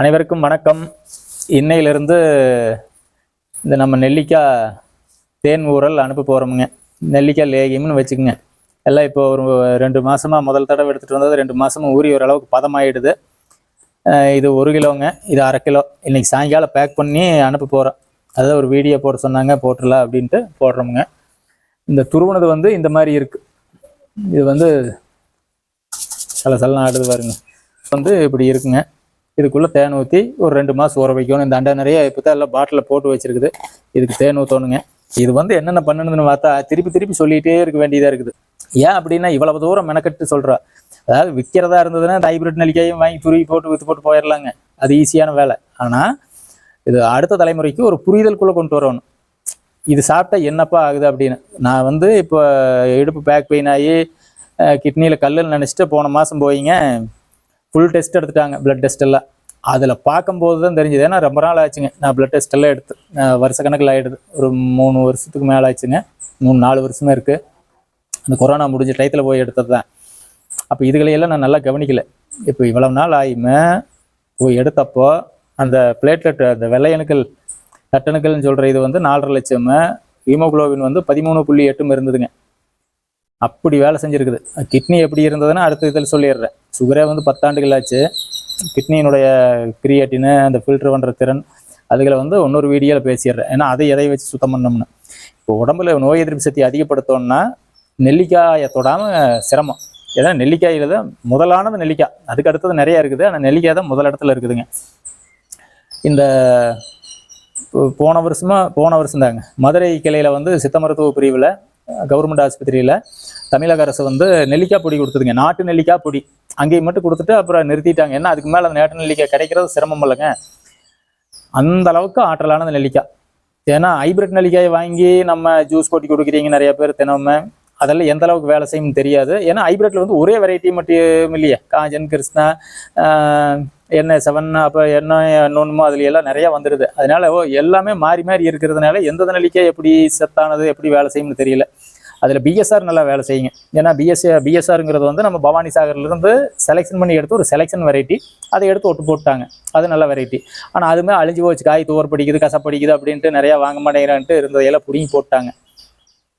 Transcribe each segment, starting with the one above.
அனைவருக்கும் வணக்கம். இன்னையிலிருந்து இந்த நம்ம நெல்லிக்காய் தேன் ஊறல் அனுப்ப போகிறோமுங்க நெல்லிக்காய் லேகியம்னு வச்சுக்கோங்க. எல்லாம் இப்போ ஒரு ரெண்டு மாதமாக முதல் தடவை எடுத்துகிட்டு வந்தது ரெண்டு மாதமும் ஊறி ஓரளவுக்கு பதமாயிடுது. இது ஒரு கிலோங்க. இது அரை கிலோ. இன்றைக்கி சாயங்காலம் பேக் பண்ணி அனுப்ப போகிறோம் அதான் ஒரு வீடியோ போட சொன்னாங்க போட்டுடலாம் அப்படின்ட்டு போடுறோமுங்க. இந்த துருவனது வந்து இந்த மாதிரி இருக்குது இது வந்து சில சலனம் ஆடுது பாருங்க. வந்து இப்படி இருக்குங்க. இதுக்குள்ளே தேன் ஊற்றி ஒரு ரெண்டு மாதம் ஊற வைக்கணும். இந்த அண்டை நிறைய இப்போ தான் எல்லாம் பாட்டிலில் போட்டு வச்சிருக்குது. இதுக்கு தேன் ஊற்றணுங்க இது வந்து என்னென்ன பண்ணணுதுன்னு பார்த்தா திருப்பி திருப்பி சொல்லிகிட்டே இருக்க வேண்டியதாக இருக்குது. ஏன் அப்படின்னா இவ்வளவு தூரம் மெனக்கட்டு சொல்கிறா அதாவது விற்கிறதா இருந்ததுன்னா இந்த ஹைபிரிட் நெல்லிக்காயும் வாங்கி துருவி போட்டு விற்று போட்டு போயிடலாங்க அது ஈஸியான வேலை. ஆனால் இது அடுத்த தலைமுறைக்கு ஒரு புரிதல்குள்ளே கொண்டு வரணும். இது சாப்பிட்டா என்னப்பா ஆகுது அப்படின்னு. நான் வந்து இப்போ இடுப்பு பேக் பெயின் ஆகி கிட்னியில் கல்லுன்னு நினச்சிட்டு போன மாதம் போயிங்க. ஃபுல் டெஸ்ட் எடுத்துட்டாங்க பிளட் டெஸ்ட் எல்லாம். அதில் பார்க்கும்போது தான் தெரிஞ்சது. ஏன்னா ரொம்ப நாள் ஆச்சுங்க. நான் பிளட் டெஸ்ட் எல்லாம் எடுத்து வருஷ கணக்கில் ஆகிடுது ஒரு மூணு வருஷத்துக்கு மேலே ஆச்சுங்க. மூணு நாலு வருஷமே இருக்குது அந்த கொரோனா முடிஞ்ச டயத்தில் போய் எடுத்தது தான் அப்போ இதுகளையெல்லாம் நான் நல்லா கவனிக்கல. இப்போ இவ்வளவு நாள் ஆகியுமே போய் எடுத்தப்போ அந்த பிளேட்லெட் அந்த வெள்ளையணுக்கள் தட்டணுக்கள்னு சொல்கிற இது வந்து நாலரை லட்சம். ஹீமோகுளோபின் வந்து பதிமூணு புள்ளி எட்டும் இருந்ததுங்க. அப்படி வேலை செஞ்சுருக்குது. கிட்னி எப்படி இருந்ததுன்னா அடுத்த இதில் சொல்லிடுறேன். சுகரே வந்து பத்தாண்டுகள் ஆச்சு கிட்னியினுடைய கிரியேட்டின்னு அந்த ஃபில்டர் பண்ணுற திறன் அதுகளை வந்து இன்னொரு வீடியோவில் பேசிடுறேன். ஏன்னா அதை எதை வச்சு சுத்தம் பண்ணோம்னு. இப்போ உடம்புல நோய் எதிர்ப்பு சக்தி அதிகப்படுத்தோம்னா நெல்லிக்காயை தொடாமல் சிரமம். ஏன்னா நெல்லிக்காயில் தான் முதலானது நெல்லிக்காய். அதுக்கு அடுத்தது நிறைய இருக்குது. ஆனால் நெல்லிக்காய் தான் முதல் இடத்துல இருக்குதுங்க. இந்த போ- போன வருஷமாக போன வருஷம் தாங்க மதுரை கிளையில் வந்து சித்த மருத்துவ பிரிவில் கவர்மெண்ட் ஆஸ்பத்திரியில் தமிழக அரசு வந்து நெல்லிக்காய் பொடி கொடுத்துதுங்க. நாட்டு நெல்லிக்காய் பொடி. அங்கேயும் மட்டும் கொடுத்துட்டு அப்புறம் நிறுத்திட்டாங்க. ஏன்னா அதுக்கு மேலே அந்த நாட்டு நெல்லிக்காய் கிடைக்கிறது சிரமம் இல்லைங்க. அந்த அளவுக்கு ஆற்றலானது நெல்லிக்காய். ஏன்னா ஹைபிரிட் நெல்லிக்காயை வாங்கி நம்ம ஜூஸ் போட்டி கொடுக்குறீங்க நிறைய பேர் தினமுமே. அதெல்லாம் எந்த அளவுக்கு வேலை செய்யும்னு தெரியாது. ஏன்னா ஹைபிரிட்ல வந்து ஒரே வெரைட்டி மட்டும் இல்லையே. காஞ்சன் கிருஷ்ணா ஆஹ், என்ன செவன் அப்போ என்ன இன்னொன்றுமோ அதுல எல்லாம் நிறைய வந்துடுது அதனால ஓ எல்லாமே மாறி மாறி இருக்கிறதுனால எந்த நிலைக்கே எப்படி செத்தானது எப்படி வேலை செய்யும்னு தெரியல. அதில் பிஎஸ்ஆர் நல்லா வேலை செய்யுங்க. ஏன்னா பிஎஸ்சி பிஎஸ்ஆருங்கிறது வந்து நம்ம பவானி சாகர்லேருந்து செலெக்ஷன் பண்ணி எடுத்து ஒரு செலெக்ஷன் வெரைட்டி அதை எடுத்து ஒட்டு போட்டாங்க. அது நல்ல வெரைட்டி ஆனால் அதுமே அழிஞ்சு போச்சு காய் துவர் படிக்குது கசப்படிக்குது அப்படின்ட்டு நிறையா வாங்க மாட்டேங்கிறான்ட்டு இருந்ததையெல்லாம் பிடிங்கி போட்டாங்க.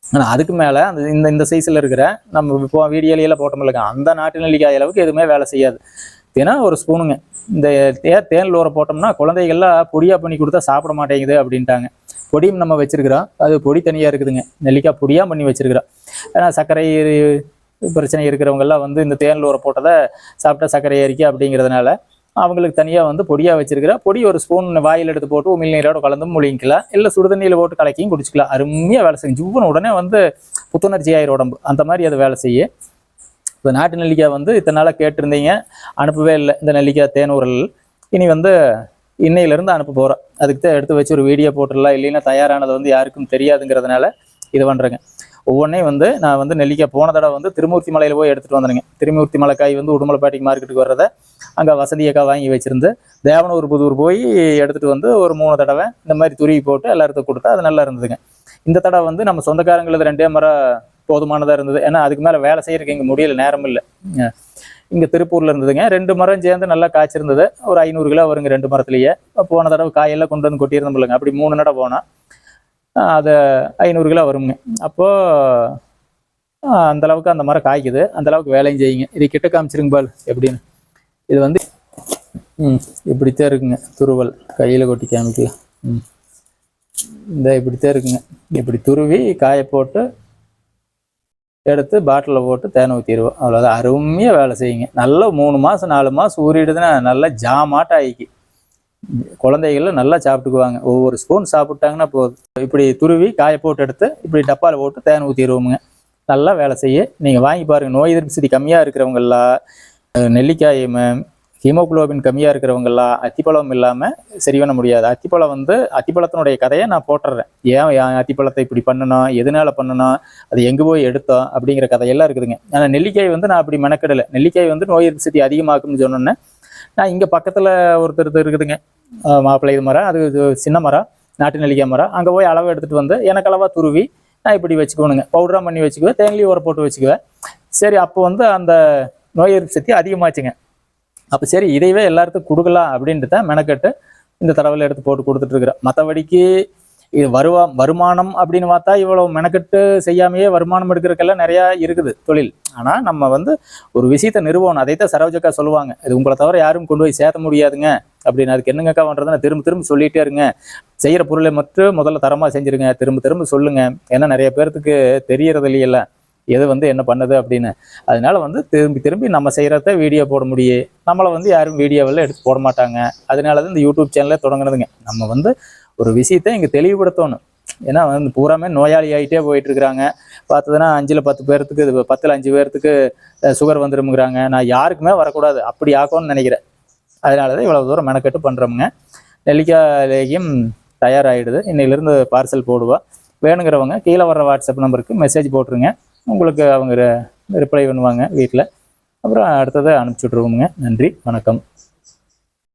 ஆனால் அதுக்கு மேலே அந்த இந்த இந்த சைஸில் இருக்கிற நம்ம இப்போ வீடியோலையெல்லாம் போட்டோம்லங்க அந்த நாட்டு நெல்லிக்காய் அளவுக்கு எதுவுமே வேலை செய்யாது. ஏன்னா ஒரு ஸ்பூனுங்க. இந்த தே தேனில் லோரை போட்டோம்னா குழந்தைகள்லாம் பொடியாக பண்ணி கொடுத்தா சாப்பிட மாட்டேங்குது அப்படின்ட்டாங்க. பொடியும் நம்ம வச்சுருக்கிறோம். அது பொடி தனியாக இருக்குதுங்க. நெல்லிக்காய் பொடியாக பண்ணி வச்சிருக்கிறோம். ஏன்னா சர்க்கரை பிரச்சனை இருக்கிறவங்க எல்லாம் வந்து இந்த தேனில் லோரை போட்டதை சாப்பிட்டா சர்க்கரை ஏறிக்கை அப்படிங்கிறதுனால அவங்களுக்கு தனியாக வந்து பொடியாக வச்சிருக்கிற பொடி ஒரு ஸ்பூன் வாயில் எடுத்து போட்டு உமிழ் நீரோட கலந்து முழுங்கிக்கலாம். இல்லை சுடுதண்ணியில் போட்டு கலக்கியும் குடிச்சிக்கலாம். அருமையாக வேலை செய்யும். ஜிவ்வன் உடனே வந்து புத்துணர்ச்சி ஆயிரும் உடம்பு. அந்த மாதிரி அது வேலை செய்யும். இப்போ நாட்டு நெல்லிக்காய் வந்து இத்தனை நாளாக கேட்டிருந்தீங்க அனுப்பவே இல்லை. இந்த நெல்லிக்காய் தேனூரல். இனி வந்து இன்னையிலேருந்து அனுப்ப போகிறோம் அதுக்கு தான் எடுத்து வச்சு ஒரு வீடியோ போட்டுடலாம். இல்லைன்னா தயாரானது வந்து யாருக்கும் தெரியாதுங்கிறதுனால இது பண்ணுறேங்க ஒவ்வொன்றையும் வந்து நான் வந்து நெல்லிக்காய் போன தடவை வந்து திருமூர்த்தி மலையில் போய் எடுத்துகிட்டு வந்தேனுங்க. திருமூர்த்தி மலைக்காய் வந்து உடுமலைப்பேட்டைக்கு மார்க்கெட்டுக்கு வர்றதை அங்கே வசதியக்காய் வாங்கி வச்சுருந்து தேவனூர் புதூர் போய் எடுத்துகிட்டு வந்து ஒரு மூணு தடவை இந்த மாதிரி துருவி போட்டு எல்லாத்துக்கும் கொடுத்தா அது நல்லா இருந்ததுங்க. இந்த தடவை வந்து நம்ம சொந்தக்காரங்களது ரெண்டே மரம் போதுமானதாக இருந்தது. ஏன்னா அதுக்கு மேலே வேலை செய்யறதுக்கு இங்கே முடியல நேரம் இல்லை. இங்கே திருப்பூரில் இருந்ததுங்க. ரெண்டு மரம் சேர்ந்து நல்லா காய்ச்சிருந்தது. ஒரு ஐநூறு கிலோ வருங்க ரெண்டு மரத்துலேயே. போன தடவை காயெல்லாம் கொண்டு வந்து கொட்டியிருந்தோம் இல்லைங்க அப்படி மூணு நடை போனால் அது ஐநூறு கிலோ வருங்க. அப்போது அந்த அளவுக்கு அந்த மரம் காய்க்குது. அந்த அளவுக்கு வேலையும் செய்யுங்க. இது கிட்ட காமிச்சிருங்க பால் எப்படின்னு. இது வந்து ம் இப்படித்தான் இருக்குங்க. துருவல். கையில் கொட்டி காமிக்கலாம் ம். இந்த இப்படித்தான் இருக்குங்க. இப்படி துருவி காய போட்டு எடுத்து பாட்டிலில் போட்டு தேனை ஊற்றிடுவோம் அவ்வளோதான் அருமையாக வேலை செய்யுங்க. நல்லா மூணு மாதம் நாலு மாதம் ஊறிடுதுன்னா நல்லா ஜாமாட்டம் ஆயிக்கு. குழந்தைகளும் நல்லா சாப்பிட்டுக்குவாங்க. ஒவ்வொரு ஸ்பூன் சாப்பிட்டாங்கன்னா போதும். இப்படி துருவி காய போட்டு எடுத்து இப்படி டப்பாவில் போட்டு தேன் ஊற்றிடுவோமுங்க நல்லா வேலை செய்ய. நீங்கள் வாங்கி பாருங்கள் நோய் எதிர்ப்பு சக்தி கம்மியாக இருக்கிறவங்கெல்லாம் நெல்லிக்காய் ஹீமோகுளோபின் கம்மியாக இருக்கிறவங்கெல்லாம் அத்திப்பழம் இல்லாமல் சரி பண்ண முடியாது. அத்திப்பழம் வந்து அத்திப்பழத்தினுடைய கதையை நான் போட்டுறேன். ஏன் அத்திப்பழத்தை இப்படி பண்ணணும் எதனால பண்ணணும் அது எங்கே போய் எடுத்தோம் அப்படிங்கிற கதையெல்லாம் இருக்குதுங்க. ஆனால் நெல்லிக்காய் வந்து நான் அப்படி மெனக்கெடலை. நெல்லிக்காய் வந்து நோய் எதிர்ப்பு சக்தி அதிகமாக்கும்னு சொன்னோன்னே நான் இங்கே பக்கத்தில் ஒருத்தர் இருக்குதுங்க. மாப்பிள்ளை இது மரம். அது சின்ன மரம். நாட்டு நெல்லிக்காய் மரம். அங்கே போய் அளவு எடுத்துகிட்டு வந்து எனக்கு அளவாக துருவி நான் இப்படி வச்சுக்கணுங்க. பவுடராக பண்ணி வச்சுக்குவேன். தேங்காய் உரம் போட்டு வச்சுக்குவேன். சரி அப்போ வந்து அந்த நோய் எதிர்ப்பு சக்தி அதிகமாச்சுங்க. அப்போ சரி இதையவே எல்லாருக்கும் கொடுக்கலாம் அப்படின்ட்டு தான் மெனக்கெட்டு இந்த தடவையில் எடுத்து போட்டு கொடுத்துட்ருக்குறேன் மற்றபடிக்கு இது வருவா வருமானம் அப்படின்னு பார்த்தா இவ்வளோ மெனக்கெட்டு செய்யாமையே வருமானம் எடுக்கிறதுக்கெல்லாம் நிறையா இருக்குது தொழில். ஆனால் நம்ம வந்து ஒரு விஷயத்தை நிறுவனம் அதைத்தான் சரோஜக்கா சொல்லுவாங்க. இது உங்களை தவிர யாரும் கொண்டு போய் சேர்த்த முடியாதுங்க. அப்படின்னு அதுக்கு என்னங்கக்கா பண்ணுறதுன்னு திரும்ப திரும்ப சொல்லிகிட்டே இருங்க. செய்கிற பொருளை மட்டும் முதல்ல தரமாக செஞ்சுருங்க. திரும்ப திரும்ப சொல்லுங்கள் ஏன்னா நிறைய பேர்த்துக்கு தெரியறது இல்லையில எது வந்து என்ன பண்ணுது அப்படின்னு. அதனால வந்து திரும்பி திரும்பி நம்ம செய்கிறத வீடியோ போட முடியும் நம்மளை வந்து யாரும் வீடியோவெல்லாம் எடுத்து போட மாட்டாங்க. அதனால தான் இந்த யூடியூப் சேனலே தொடங்கினதுங்க. நம்ம வந்து ஒரு விஷயத்தை இங்கே தெளிவுபடுத்தணும். ஏன்னா வந்து பூராமே நோயாளி ஆகிட்டே போயிட்டுருக்குறாங்க. பார்த்ததுன்னா அஞ்சில் பத்து பேர்த்துக்கு இது பத்தில் அஞ்சு பேர்த்துக்கு சுகர் வந்துருமுங்கிறாங்க. நான் யாருக்குமே வரக்கூடாது. அப்படி ஆக்கணும்னு நினைக்கிறேன். அதனால தான் இவ்வளோ தூரம் மெனக்கெட்டு பண்ணுறோமுங்க நெல்லிக்காய் தயாராகிடுது இன்னையிலேருந்து பார்சல் போடுவா. வேணுங்கிறவங்க கீழே வர்ற வாட்ஸ்அப் நம்பருக்கு மெசேஜ் போட்டுருங்க. உங்களுக்கு அவங்க ரிப்ளை பண்ணுவாங்க வீட்டில் அப்புறம் அடுத்ததை அனுப்பிச்சி விட்ருவோமுங்க நன்றி வணக்கம்.